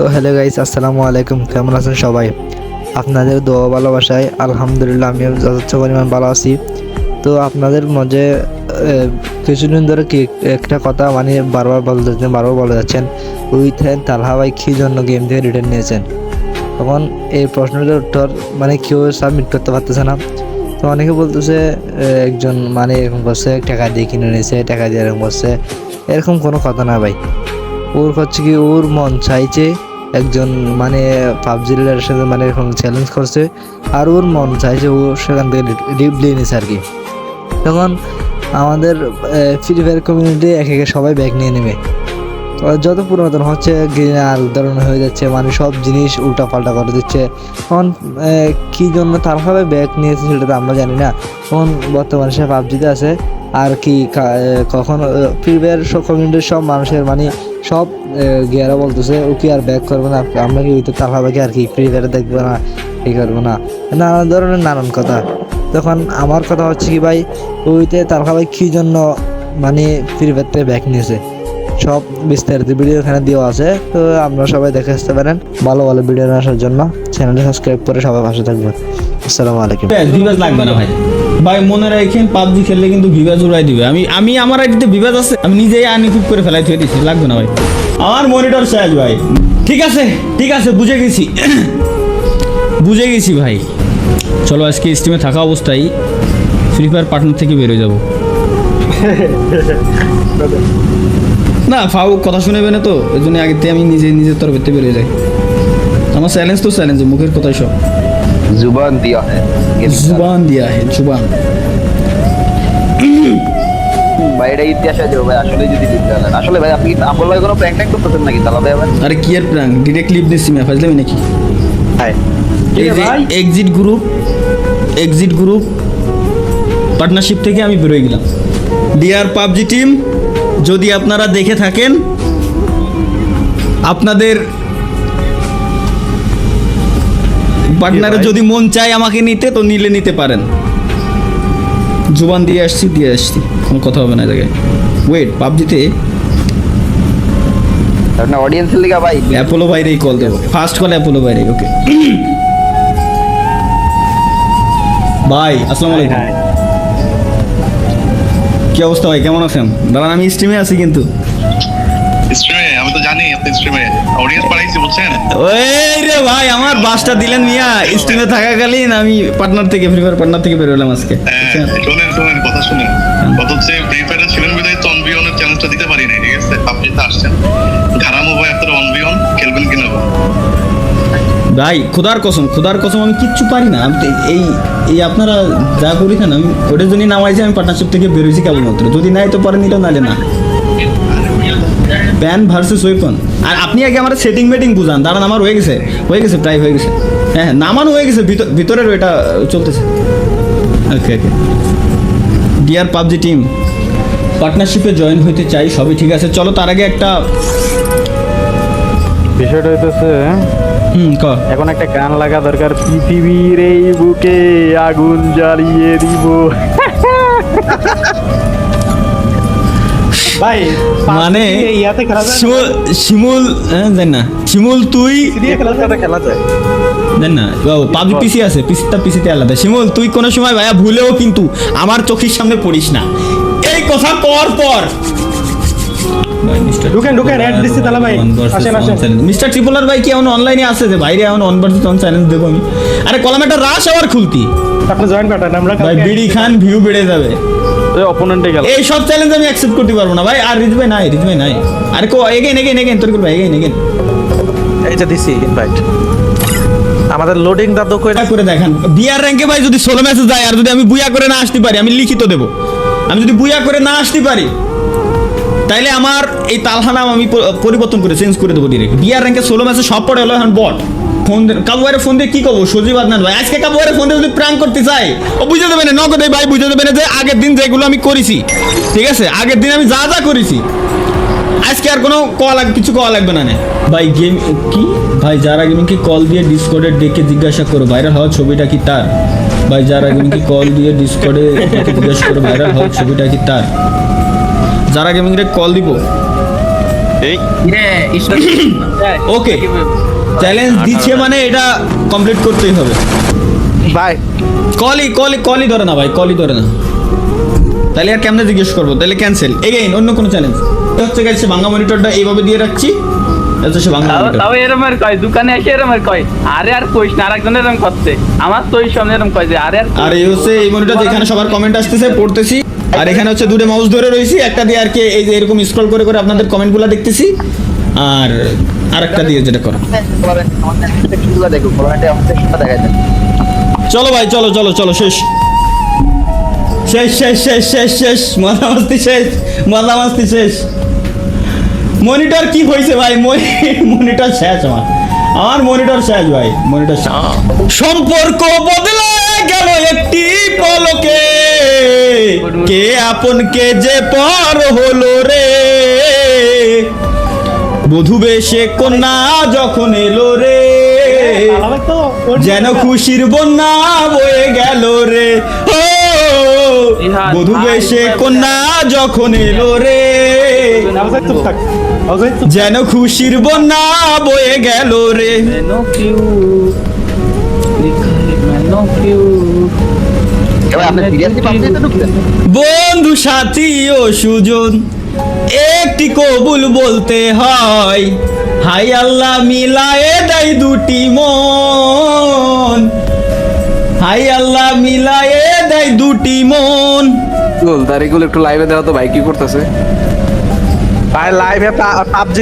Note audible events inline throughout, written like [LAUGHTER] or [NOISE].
তো hello guys, আসসালামু আলাইকুম। কেমন আছেন সবাই? আপনাদের দোয়া ভালোবাসায় আলহামদুলিল্লাহ আমিও যথেষ্ট পরিমাণ ভালো আছি। তো আপনাদের মাঝে কিছুদিন ধরে কি একটা কথা মানে বারবার বলে যাচ্ছেন, বারবার বলে যাচ্ছেন উইথেন তালহা ভাই কী জন্য গেম থেকে রিটার্ন নিয়েছেন? তখন এই প্রশ্নটার উত্তর মানে কেউ সাবমিট করতে পারতেছে না। তো অনেকে বলতেছে একজন মানে এরকম করছে টাকা দিয়ে কিনে নিয়েছে টাকা দিয়ে এরকম করছে এরকম কোনো কথা না ভাই। ওর হচ্ছে কি, ওর মন চাইছে একজন মানে পাবজি রিলেটের সাথে মানে এরকম চ্যালেঞ্জ করছে, আর ওর মন চাইছে ও সেখান থেকে রিপ্লে নিয়েছে আর কি। তখন আমাদের ফ্রি ফায়ার কমিউনিটি এক একে সবাই ব্যাগ নিয়ে নেবে। যত পুরাতন হচ্ছে আর ধরনের হয়ে যাচ্ছে মানে সব জিনিস উল্টা পাল্টা করে দিচ্ছে। তখন কি জন্য তারভাবে ব্যাগ নিয়েছে সেটা তো আমরা জানি না। তখন বর্তমানে সে পাবজিতে আছে, আর কি কা- কখন ফ্রি ফায়ার সব কমিউনিটির সব মানুষের মানে সব গিয়ারা বলতেছে, ও কি আর ব্যাক করবে না? আমরা কি ওইতে তারভাবে আর কি ফ্রি ফায়ারে দেখব না? এই করব না? নানান ধরনের নানান কথা। তখন আমার কথা হচ্ছে কি, ভাই, ওইতে তারভাবে কি জন্য মানে ফ্রি ব্যাক নিয়েছে? সব বিস্তারিত ভিডিও এখানে দেওয়া আছে, তো আপনারা সবাই দেখে আসতে পারেন ভালো ভালো ভিডিও আসার জন্য। চ্যানেলটি সাবস্ক্রাইব করে সবাই পাশে থাকবেন। আসসালামু আলাইকুম। ভিভাজ লাগবে না ভাই। ভাই মনে রাখেন পাবজি খেললে কিন্তু ভিভাজ উড়াই দিবে। আমি আমি আমার আইডিতে ভিভাজ আছে আমি নিজেই আনি খুব করে ফেলাই থুয়ে দিচ্ছি লাগবে না ভাই। আমার মনিটর শেষ ভাই। ঠিক আছে ঠিক আছে বুঝে গেছি। [CLEARS THROAT] বুঝে গেছি ভাই। চলো আজকে স্টিমে থাকা অবস্থায় ফ্রি ফায়ার পার্টনার থেকে বেরোয় যাব। [LAUGHS] না ফাউ কথা শুনেবে না তো এই জন্য আগে আমি নিজে নিজের তরফের থেকে বেরিয়ে যাই। আমার চ্যালেঞ্জ তো চ্যালেঞ্জ মুখের কথাই সব। जुबान दिया है জুবান দিয়া হে জুবান ভাই এটা ইতিহাস আছে ভাই আসলে যদি জিততে হলেন আসলে ভাই আপনি আমল ভাই কোনো প্র্যাঙ্ক ট্যাঙ্ক করতেছেন নাকি তালা ভাই আবার আরে কি এর প্রাং ডিরেক্ট লিভ দিচ্ছি মে ফাজলামি নাকি হ্যাঁ এই যে exit group exit group partnership থেকে আমি বেরোয় গেলাম ডিয়ার পাবজি টিম যদি আপনারা দেখে থাকেন আপনাদের পার্টনারের যদি মন চায় আমাকে নিতে তো নিলে নিতে পারেন। জুবান দিয়ে আসছি দিয়ে আসছি। কোনো কথা হবে না জায়গায় ওয়েট পাবজিতে? আপনার অডিয়েন্সের লিগা ভাই। অ্যাপোলো বাইরেই কল দেবো। ফার্স্ট কল অ্যাপোলো বাইরে ওকে ভাই আসসালামু আলাইকুম। কি অবস্থা ভাই? কেমন আছেন? দাঁড়ান আমি স্ট্রিমে আছি কিন্তু। জানি আপনি স্ট্রিমে অডিয়েন্স বাড়াইছি বুঝছেন? রে ভাই আমার বাসটা দিলেন মিয়া। স্ট্রিমে থাকাকালীন আমি পার্টনার থেকে ফ্রি ফায়ার পার্টনার থেকে বেরোলাম আজকে হ্যাঁ? শোনেন শোনেন কথা শুনেন। হচ্ছে ফ্রি ফায়ারে ছিলেন বিদায় তো অনবিয়নের চ্যালেঞ্জটা দিতে পারি নাই ঠিক আছে? পাবজিতে আসছেন। ঘাড়ামো ভাই আপনারা অনবিয়ন খেলবেন কিনা ভাই খোদার কসম খোদার কসম আমি কিচ্ছু পারি না। আমি এই এই আপনারা যা করি না আমি ওটার জন্যই নামাইছি আমি পার্টনারশিপ থেকে বেরোইছি কেবলমাত্র। যদি নাই তো পরে নিলেও নালে না। প্যান ভার্সেস ওয়েপন আর আপনি আগে আমার সেটিং মেটিং বুঝান। দাঁড়ান আমার হয়ে গেছে। হয়ে গেছে প্রায় হয়ে গেছে। হ্যাঁ হ্যাঁ, নামানো হয়ে গেছে ভিতর- ভিতরের ওইটা চলতেছে। Okay okay dear PUBG team পার্টনারশিপে join হইতে চাই সবই ঠিক আছে। চলো তার আগে একটা বিষয়টা হইতেছে হুম ক। এখন একটা গান লাগা দরকার। পৃথিবীর এই বুকে আগুন জ্বালিয়ে দিব। [LAUGHS] ভাই মানে ইয়াতে খেলা যায় শিমুল হ্যাঁ, না। শিমুল তুই খেলা যায় খেলা যায়। দেন না পাবজি পিসি আছে পিসিটা পিসিতে আলাদা। শিমুল তুই কোনো সময় ভাইয়া ভুলেও কিন্তু আমার চোখের সামনে পড়িস না। এই কথা পর ঢুকেন, ঢুকেন, add দিচ্ছি তাহলে ভাই। আসেন, আসেন। মিস্টার ট্রিপলার ভাই কি এখন অনলাইনে আছে যে বাইরে এখন অন ভার্সেস অন চ্যালেঞ্জ দেবো আমি? আরে কলাম একটা রাশ আবার খুলতি। আপনি জয়েন করেন আমরা ভাই বিড়ি খান ভিউ বেড়ে যাবে। ওই অপোনেন্টে গেল। এই সব চ্যালেঞ্জ আমি অ্যাকসেপ্ট করতে পারব না ভাই। আর রিজ ভাই নাই রিজ ভাই নাই। আরে কো এগেন এগেন এগেন তোর ভাই এগেন এগেন এইটা দিছি ইনভাইট আমাদের লোডিং করে দেখান। বিয়ার র্যাঙ্কে ভাই যদি ষোলো ম্যাচে যায় আর যদি আমি বুয়া করে না আসতে পারি আমি লিখিত দেবো। আমি যদি বুয়া করে না আসতে পারি তাইলে আমার এই তালহা নাম আমি পরিবর্তন করে চেঞ্জ করে দেবো ডিরেক্ট বিয়ার র্যাঙ্কে ষোলো ম্যাচে সব পড়ে হলো এখন বট ফোন কাবুয়ারে ফোন দিয়ে কি করব? সজীব আদনান ভাই আজকে কাবুয়ারে ফোন দিয়ে যদি প্রাণ করতে চাই ও বুঝে দেবে না নগদে ভাই বুঝে দেবে না যে আগের দিন যেগুলো আমি করেছি ঠিক আছে? আগের দিন আমি যা যা করেছি আজকে আর কোনো কল কিছু কল লাগবে না নে। ভাই গেম কি? ভাই যারা গেমিংকে কল দিয়ে ডিসকর্ডে ডেকে জিজ্ঞাসা করো ভাইরাল হওয়া ছবিটা কি তার? ভাই যারা গেমিংকে কল দিয়ে ডিসকর্ডে ডেকে জিজ্ঞাসা করো ভাইরাল হওয়া ছবিটা কি তার? যারা গেমিং রে কল দিব। এই। ওকে [COUGHS] [COUGHS] চ্যালেঞ্জ দিচ্ছে মানে এটা কমপ্লিট করতেই হবে। ভাই কলই কলই কলই ধরে না ভাই কলই ধরে না। তাহলে আর কেমনে জিজ্ঞেস করব? তাহলে ক্যান্সেল এগেইন অন্য কোনো চ্যালেঞ্জ হচ্ছে গেছে ভাঙা মনিটরটা এইভাবে দিয়ে রাখছি। এটা হচ্ছে ভাঙা মনিটর তাও এরম আর কয় দোকানে এসে এরম আর কয় আরে আর কইস না আরেকজন এরম করছে। আমার তো ওই সামনে এরম কয় যে আরে আর আর এই হচ্ছে এই মনিটর যেখানে সবার কমেন্ট আসতেছে পড়তেছি। আর এখানে হচ্ছে দুটো মাউস ধরে রয়েছি একটা দিয়ে আর কি এই যে এরকম স্ক্রল করে করে আপনাদের কমেন্টগুলো দেখতেছি। আর আরেকটা দিয়ে যেটা করা। চলো ভাই, চলো চলো চলো, শেষ। শেষ শেষ শেষ শেষ শেষ মাস্তি শেষ মাস্তি শেষ। মনিটর কি হয়েছে ভাই? মনিটর শেষ আমার। আমার মনিটর শেষ ভাই, মনিটর সম্পর্ক বদলে গেল একটি পলকে। কে আপন কে যে পর হলো রে? বধু বেশে কন্যা যখন এলো রে যেন খুশির বন্যা বয়ে গেল রে। ও বধু বেশে কন্যা যখন এলো রে। যেন খুশির বন্যা বয়ে গেল রে। বন্ধু সাথী ও সুজন একটি কবুল বলতে হয়। হাই আল্লাহ মিলায়ে দেয় দুটি মন। হাই আল্লাহ মিলায়ে দেয় দুটি মন। তারিখগুলো একটু লাইভে দেওয়া তো ভাই কি করতেছে? ভাই লাইভে পাবজি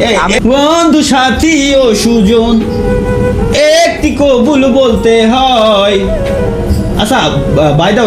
এই, এই, বন্ধু সাথী ও সুজন একটি কবুল বলতে হয়। আচ্ছা by the